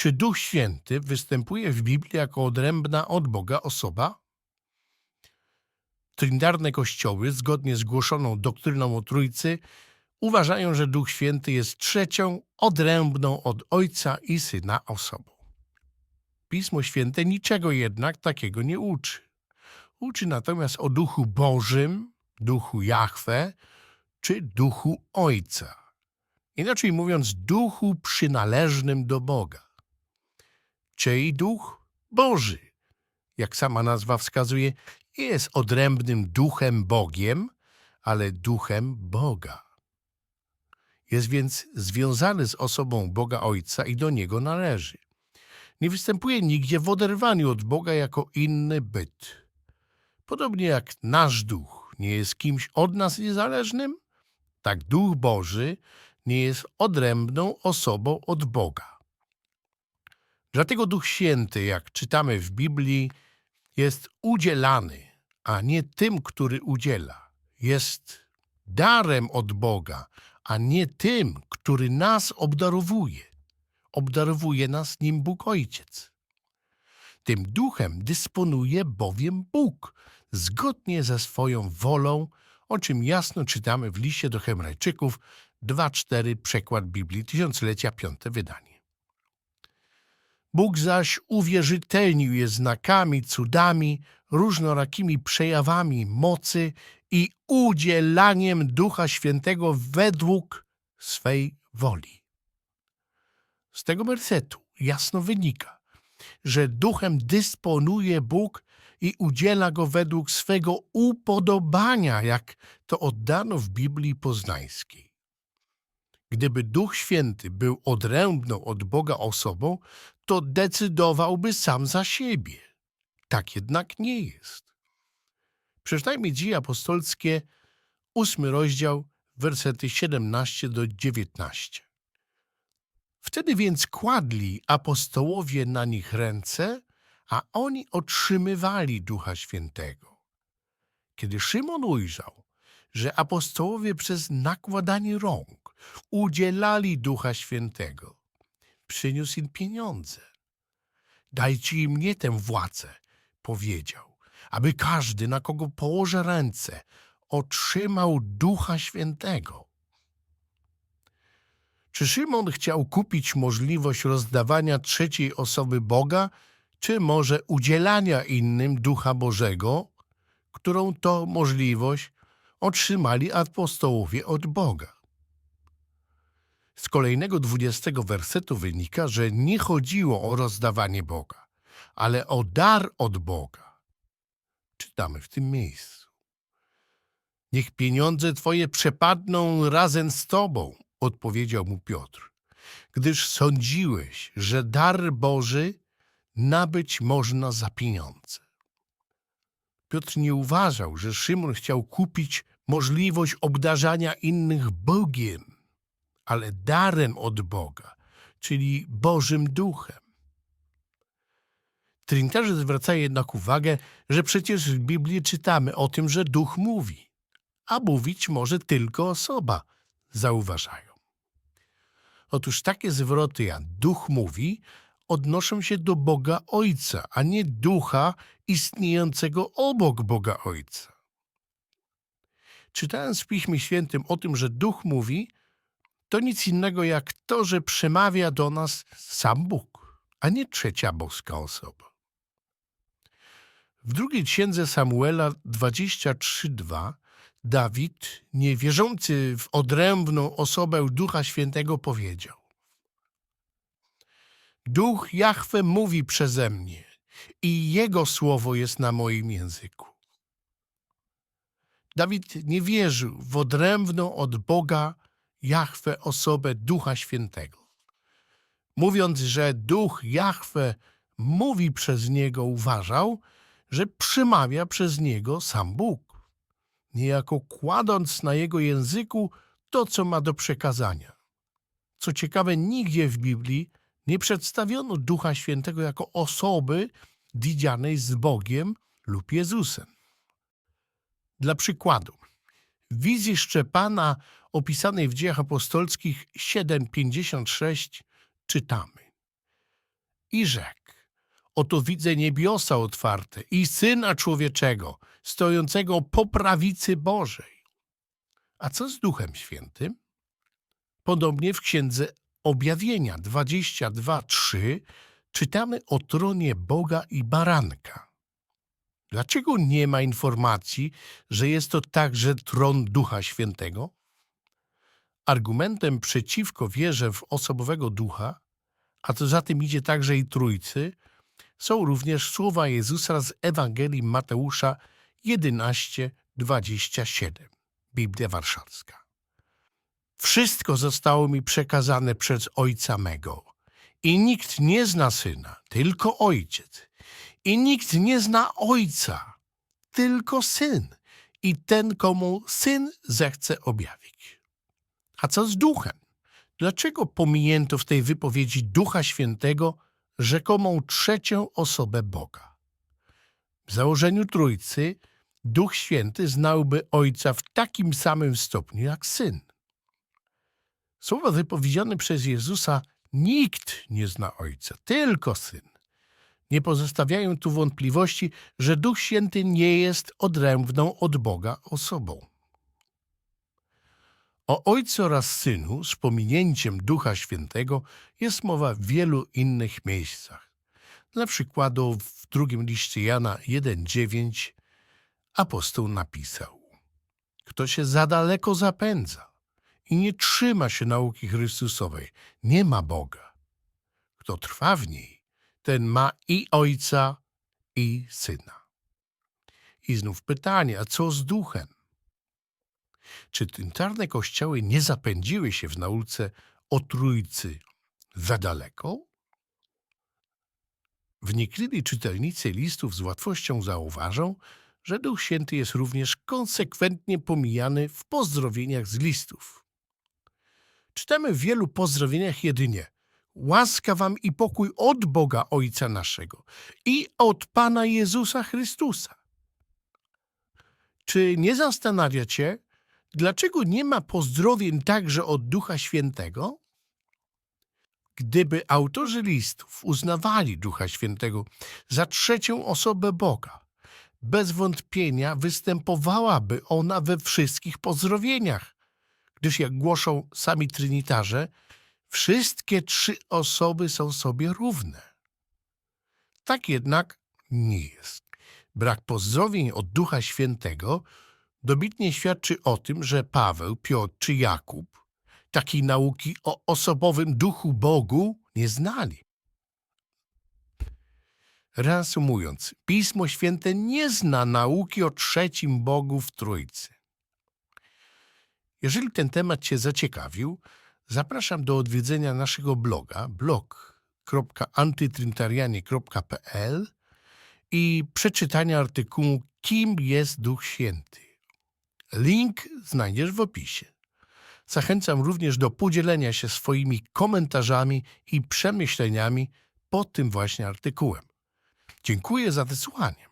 Czy Duch Święty występuje w Biblii jako odrębna od Boga osoba? Trindarne kościoły, zgodnie z głoszoną doktryną o Trójcy, uważają, że Duch Święty jest trzecią, odrębną od Ojca i Syna osobą. Pismo Święte niczego jednak takiego nie uczy. Uczy natomiast o Duchu Bożym, Duchu Jahwe czy Duchu Ojca. Inaczej mówiąc, Duchu przynależnym do Boga. Czyj Duch? Boży. Jak sama nazwa wskazuje, nie jest odrębnym duchem Bogiem, ale duchem Boga. Jest więc związany z osobą Boga Ojca i do Niego należy. Nie występuje nigdzie w oderwaniu od Boga jako inny byt. Podobnie jak nasz duch nie jest kimś od nas niezależnym, tak Duch Boży nie jest odrębną osobą od Boga. Dlatego Duch Święty, jak czytamy w Biblii, jest udzielany, a nie tym, który udziela. Jest darem od Boga, a nie tym, który nas obdarowuje. Obdarowuje nas nim Bóg Ojciec. Tym duchem dysponuje bowiem Bóg, zgodnie ze swoją wolą, o czym jasno czytamy w liście do Hebrajczyków 2.4 przekład Biblii Tysiąclecia Piąte wydanie. Bóg zaś uwierzytelnił je znakami, cudami, różnorakimi przejawami mocy i udzielaniem Ducha Świętego według swej woli. Z tego wersetu jasno wynika, że duchem dysponuje Bóg i udziela go według swego upodobania, jak to oddano w Biblii Poznańskiej. Gdyby Duch Święty był odrębną od Boga osobą, to decydowałby sam za siebie. Tak jednak nie jest. Przeczytajmy Dzieje Apostolskie, ósmy rozdział, wersety 17 do 19. Wtedy więc kładli apostołowie na nich ręce, a oni otrzymywali Ducha Świętego. Kiedy Szymon ujrzał, że apostołowie przez nakładanie rąk udzielali Ducha Świętego, przyniósł im pieniądze. Dajcie im nie tę władzę, powiedział, aby każdy, na kogo położę ręce, otrzymał Ducha Świętego. Czy Szymon chciał kupić możliwość rozdawania trzeciej osoby Boga, czy może udzielania innym Ducha Bożego, którą to możliwość otrzymali apostołowie od Boga? Kolejnego dwudziestego wersetu wynika, że nie chodziło o rozdawanie Boga, ale o dar od Boga. Czytamy w tym miejscu. Niech pieniądze Twoje przepadną razem z Tobą, odpowiedział mu Piotr, gdyż sądziłeś, że dar Boży nabyć można za pieniądze. Piotr nie uważał, że Szymon chciał kupić możliwość obdarzania innych Bogiem, ale darem od Boga, czyli Bożym Duchem. Trinitarzy zwracają jednak uwagę, że przecież w Biblii czytamy o tym, że Duch mówi, a mówić może tylko osoba, zauważają. Otóż takie zwroty jak Duch mówi odnoszą się do Boga Ojca, a nie ducha istniejącego obok Boga Ojca. Czytając w Piśmie Świętym o tym, że Duch mówi, to nic innego jak to, że przemawia do nas sam Bóg, a nie trzecia boska osoba. W drugiej księdze Samuela 23:2 Dawid, niewierzący w odrębną osobę Ducha Świętego, powiedział: Duch Jahwe mówi przeze mnie i Jego słowo jest na moim języku. Dawid nie wierzył w odrębną od Boga Jahwe osobę Ducha Świętego. Mówiąc, że Duch Jahwe mówi przez niego, uważał, że przemawia przez niego sam Bóg, niejako kładąc na jego języku to, co ma do przekazania. Co ciekawe, nigdzie w Biblii nie przedstawiono Ducha Świętego jako osoby widzianej z Bogiem lub Jezusem. Dla przykładu, wizji Szczepana opisanej w dziejach apostolskich 7:56 czytamy: i rzekł. Oto widzę niebiosa otwarte i Syna Człowieczego, stojącego po prawicy Bożej. A co z Duchem Świętym? Podobnie w Księdze Objawienia 22.3 czytamy o tronie Boga i Baranka. Dlaczego nie ma informacji, że jest to także tron Ducha Świętego? Argumentem przeciwko wierze w osobowego Ducha, a co za tym idzie także i Trójcy, są również słowa Jezusa z Ewangelii Mateusza 11:27, Biblia Warszawska. Wszystko zostało mi przekazane przez Ojca mego i nikt nie zna Syna, tylko Ojciec. I nikt nie zna Ojca, tylko Syn i ten, komu Syn zechce objawić. A co z Duchem? Dlaczego pominięto w tej wypowiedzi Ducha Świętego rzekomą trzecią osobę Boga? W założeniu Trójcy Duch Święty znałby Ojca w takim samym stopniu jak Syn. Słowa wypowiedziane przez Jezusa nikt nie zna Ojca, tylko Syn. Nie pozostawiają tu wątpliwości, że Duch Święty nie jest odrębną od Boga osobą. O Ojcu oraz Synu z pominięciem Ducha Świętego jest mowa w wielu innych miejscach. Dla przykładu w drugim liście Jana 1,9 apostoł napisał Kto się za daleko zapędza i nie trzyma się nauki Chrystusowej, nie ma Boga. Kto trwa w niej, ten ma i Ojca, i Syna. I znów pytanie, a co z Duchem? Czy tymczasne kościoły nie zapędziły się w nauce o Trójcy za daleko? Wnikliwi czytelnicy listów z łatwością zauważą, że Duch Święty jest również konsekwentnie pomijany w pozdrowieniach z listów. Czytamy w wielu pozdrowieniach jedynie łaska wam i pokój od Boga Ojca naszego i od Pana Jezusa Chrystusa. Czy nie zastanawia cię, dlaczego nie ma pozdrowień także od Ducha Świętego? Gdyby autorzy listów uznawali Ducha Świętego za trzecią osobę Boga, bez wątpienia występowałaby ona we wszystkich pozdrowieniach, gdyż jak głoszą sami trinitarze, wszystkie trzy osoby są sobie równe. Tak jednak nie jest. Brak pozdrowień od Ducha Świętego dobitnie świadczy o tym, że Paweł, Piotr czy Jakub takiej nauki o osobowym Duchu Bogu nie znali. Reasumując, Pismo Święte nie zna nauki o trzecim Bogu w Trójcy. Jeżeli ten temat Cię zaciekawił, zapraszam do odwiedzenia naszego bloga blog.antytrinitarianie.pl i przeczytania artykułu Kim jest Duch Święty. Link znajdziesz w opisie. Zachęcam również do podzielenia się swoimi komentarzami i przemyśleniami pod tym właśnie artykułem. Dziękuję za wysłuchanie.